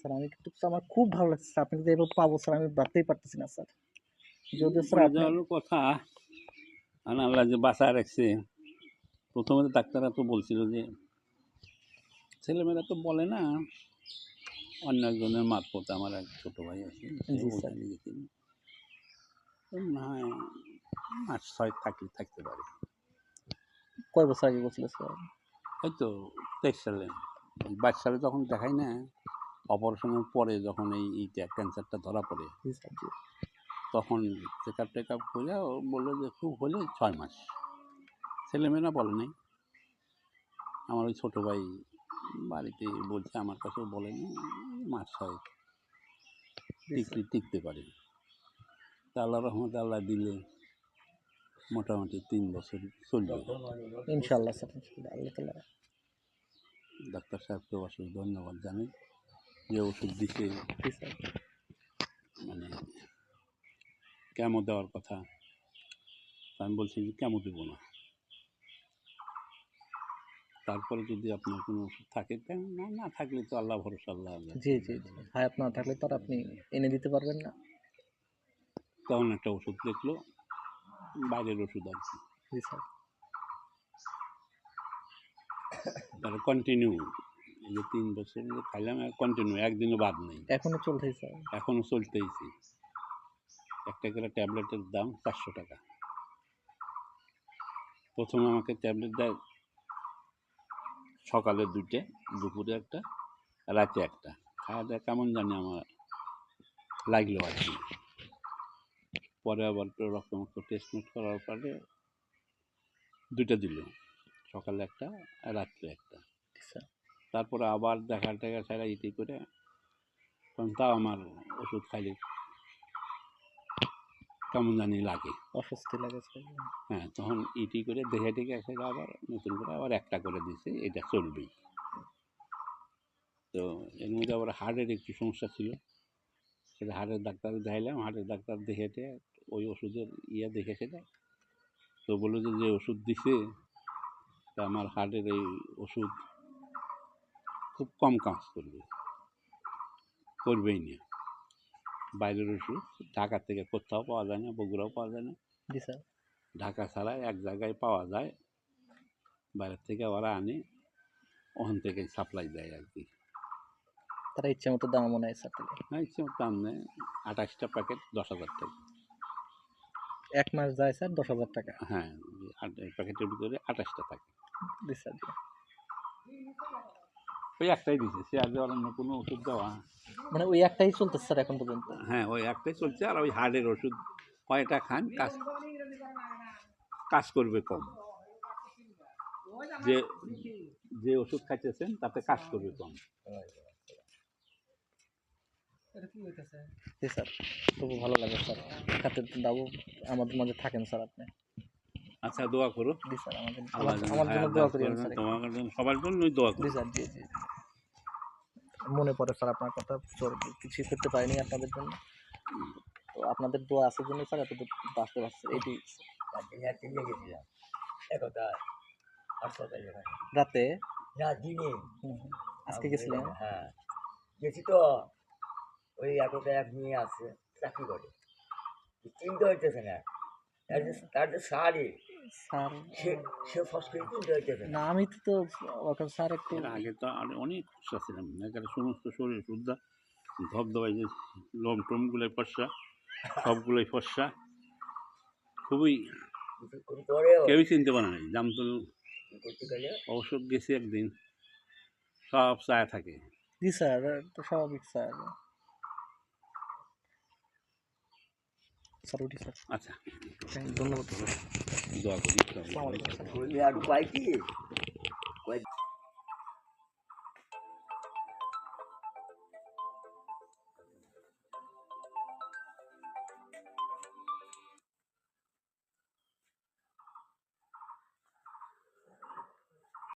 Sir আমি কিন্তু আমার খুব ভালো লাগছে স্যার। আপনি যদি এভাবে পাবো স্যার আমি ভাবতেই পারতেছি না স্যার। যদিও স্যার কথা। আল্লাহ যে বাঁচায় রাখছে প্রথমে তো ডাক্তাররা তো বলছিল যে ছেলেমেয়েরা তো বলে না অন্য একজনের মারফত আমার এক ছোটো ভাই আছে ওখানে গেছিল। না হয় মাস ছয় থাকলে থাকতে পারে। কয় বছর আগে বলছিল স্যার? এই তো তেইশ সালে। বাইশ সালে যখন দেখাই না অপারেশনের পরে যখন এই এইটা ক্যান্সারটা ধরা পড়ে তখন চেক আপ টেক আপ করে ও বলল যে খুব হলে ছয় মাস। ছেলেমেয়েরা বলে নাই। আমার ওই ছোটো ভাই বাড়িতে বলছে আমার কাছেও বলেনি মাস ছয় জি, টিকতে টিকতে পারে। তা আল্লাহ রহমত আল্লাহ দিলে মোটামুটি তিন বছর চলবে। ইনশাল্লাহ আল্লাহ ডাক্তার সাহেবকে অবশ্যই ধন্যবাদ জানাই। যে ওষুধ দিতে ঠিক স্যার মানে কেমো দেওয়ার কথা? আমি বলছি যে কেমো দেবো না? তারপরে যদি আপনার কোনো ওষুধ থাকে না না থাকলে তো আল্লাহ ভরসা আল্লাহ আল্লাহ। জি জি জি। হায়াত না থাকলে তো আর আপনি এনে দিতে পারবেন না। তখন একটা ওষুধ দেখল বাইরের ওষুধ আর কি। জি স্যার। তাহলে কন্টিনিউ এই যে তিন বছর খাইলাম কন্টিনিউ একদিনও বাদ নেই। এখনও চলতেই স্যার এখনও চলতেইছি। একটা করে ট্যাবলেটের দাম চারশো টাকা। প্রথমে আমাকে ট্যাবলেট দেয় সকালে দুইটে দুপুরে একটা রাতে একটা। খাওয়া দাওয়া কেমন জানি আমার লাগল আর কি। পরে আবার তো রক্ত মক্ত টেস্ট মেট করার পরে দুইটা দিল সকালে একটা রাত্রে একটা। তারপরে আবার দেখা টেখা ছাড়া ইটি করে তখন তাও আমার ওষুধ খাইলে কেমন জানি লাগে। অস্বস্তি লাগে হ্যাঁ তখন ইটি করে দেখে টেখে এসে আবার নতুন করে আবার একটা করে দিছে এটা চলবেই। তো এর মধ্যে আবার হার্টের একটু সমস্যা ছিল। সেটা হার্টের ডাক্তার দেখাইলাম হার্টের ডাক্তার দেখে টেখে ওই ওষুধের ইয়ে দেখে সেটা তো বলল যে যে ওষুধ দিছে তা আমার হার্টের এই ওষুধ খুব কম কাজ করবে। করবেই না। বাইরের ওষুধ ঢাকা থেকে কোথাও পাওয়া যায় না বগুড়াও পাওয়া যায় না। জি স্যার। ঢাকা ছাড়া এক জায়গায় পাওয়া যায়। বাইরের থেকে ওরা আনে ওখান থেকে সাপ্লাই দেয় আর কি। তারা ইচ্ছে মতো নেয় স্যার তাহলে? হ্যাঁ ইচ্ছে মতো আনে আঠাশটা প্যাকেট দশ হাজার টাকা। এক মাস যায় স্যার দশ হাজার টাকা? হ্যাঁ প্যাকেটের ভিতরে আঠাশটা থাকে। জি স্যার ওই একটাই দিছে সে আগে আর অন্য কোনো ওষুধ দেওয়া মানে ওই একটাই চলতেছে স্যার এখন পর্যন্ত? হ্যাঁ ওই একটাই চলছে আর ওই হার্টের ওষুধ কয়টা খান কাজ কাজ করবে কম। যে যে ওষুধ খাইতেছেন তাতে কাজ করবে কম। জি স্যার তবু ভালো লাগে স্যার। খাতে দাবু আমাদের মাঝে থাকেন স্যার আপনি। আচ্ছা দোয়া করো। জি স্যার আমাদের আমার জন্য দোয়া করি স্যার। তোমার জন্য সবার জন্যই দোয়া করি। স্যার জি জি। মনে পড়ে স্যার আপনার কথা। কিছুই করতে পারিনি আপনাদের জন্য। তো আপনাদের দোয়া আছে জন্য স্যার এত দূর আসতে পারছে। এটি রাতে। আজকে গেছিলেন? হ্যাঁ। গেছি তো। ওই এক মেয়ে আছে, চাকরি করে। চিন্তা হইতেছে না? যে সে না। আমি তো তো ওকে স্যার একটু আগে তো অনেক ফসা ছিলাম। একেবারে সমস্ত শরীর শুদ্ধা ধবধবাই যে লোম টোমগুলোই ফসা সবগুলোই ফসা। খুবই কেউই চিনতে পারে নাই। জামতুল অবশ্য গেছি একদিন। সব চায় থাকে। জি স্যার তো স্বাভাবিক স্যার। স্যার। উঠি স্যার আচ্ছা ধন্যবাদ। দোয়া করি। আর উপায় কি?